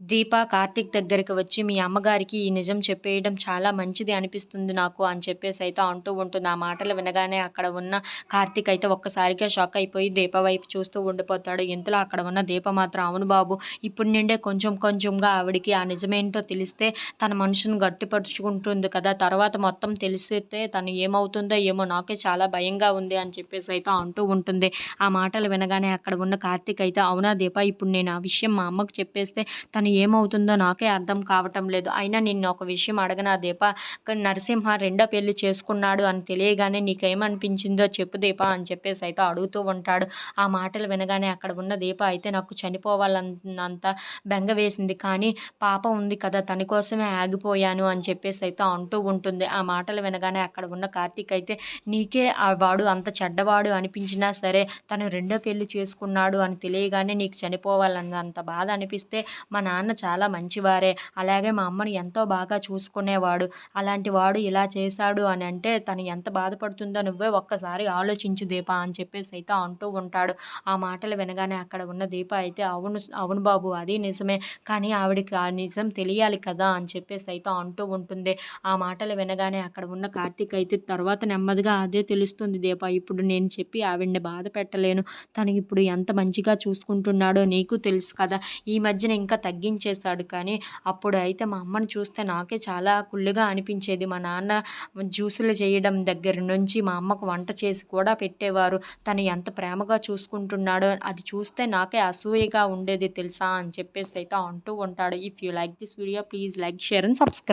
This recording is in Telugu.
దీప కార్తిక్ దగ్గరికి వచ్చి మీ అమ్మగారికి ఈ నిజం చెప్పేయడం చాలా మంచిది అనిపిస్తుంది నాకు అని చెప్పేసి అయితే అంటూ ఉంటుంది. ఆ మాటలు వినగానే అక్కడ ఉన్న కార్తిక్ అయితే ఒక్కసారిగా షాక్ అయిపోయి దీప వైపు చూస్తూ ఉండిపోతాడు. ఇంతలో అక్కడ ఉన్న దీప మాత్రం? అవును బాబు ఇప్పుడు నిండే కొంచెం కొంచెంగా ఆవిడికి ఆ నిజమేంటో తెలిస్తే తన మనసును గట్టిపరుచుకుంటుంది కదా. తర్వాత మొత్తం తెలిసితే తను ఏమవుతుందో ఏమో నాకే చాలా భయంగా ఉంది అని చెప్పేసి అయితే అంటూ ఉంటుంది. ఆ మాటలు వినగానే అక్కడ ఉన్న కార్తిక్ అయితే అవునా దీప ఇప్పుడు నేను ఆ విషయం మా అమ్మకు చెప్పేస్తే తను ఏమవుతుందో నాకే అర్థం కావటం లేదు. అయినా నిన్ను ఒక విషయం అడగనా దీప? నరసింహ రెండో పెళ్ళి చేసుకున్నాడు అని తెలియగానే నీకేమనిపించిందో చెప్పు దీప అని చెప్పేసి అయితే అడుగుతూ ఉంటాడు. ఆ మాటలు వినగానే అక్కడ ఉన్న దీప అయితే నాకు చనిపోవాలన్నంత బెంగ వేసింది. కానీ పాప ఉంది కదా తన కోసమే ఆగిపోయాను అని చెప్పేసి అయితే అంటూ ఉంటుంది. ఆ మాటలు వినగానే అక్కడ ఉన్న కార్తీక్ అయితే నీకే ఆ వాడు అంత చెడ్డవాడు అనిపించినా సరే తను రెండో పెళ్ళి చేసుకున్నాడు అని తెలియగానే నీకు చనిపోవాలన్నంత బాధ అనిపిస్తే మా నాన్న చాలా మంచివారే. అలాగే మా అమ్మని ఎంతో బాగా చూసుకునేవాడు. అలాంటి వాడు ఇలా చేశాడు అని అంటే తను ఎంత బాధపడుతుందో నువ్వే ఒక్కసారి ఆలోచించు దీప అని చెప్పేసి అయితే అంటూ ఉంటాడు. ఆ మాటలు వినగానే అక్కడ ఉన్న దీప అయితే అవును అవును బాబు అది నిజమే. కానీ ఆవిడకి ఆ నిజం తెలియాలి కదా అని చెప్పేసి అయితే అంటూ ఉంటుంది. ఆ మాటలు వినగానే అక్కడ ఉన్న కార్తీక్ అయితే తర్వాత నెమ్మదిగా అదే తెలుస్తుంది దీప. ఇప్పుడు నేను చెప్పి ఆవిడని బాధ పెట్టలేను. తను ఇప్పుడు ఎంత మంచిగా చూసుకుంటున్నాడో నీకు తెలుసు కదా. ఈ మధ్యన ఇంకా తగ్గి తగ్గించేశాడు కానీ అప్పుడు అయితే మా అమ్మని చూస్తే నాకే చాలా కుళ్ళుగా అనిపించేది. మా నాన్న జ్యూసులు చేయడం దగ్గర నుంచి మా అమ్మకు వంట చేసి కూడా పెట్టేవారు. తను ఎంత ప్రేమగా చూసుకుంటున్నాడో అది చూస్తే నాకే అసూయగా ఉండేది తెలుసా అని చెప్పేసి అయితే అంటూ ఉంటాడు. If you like this video please like share and subscribe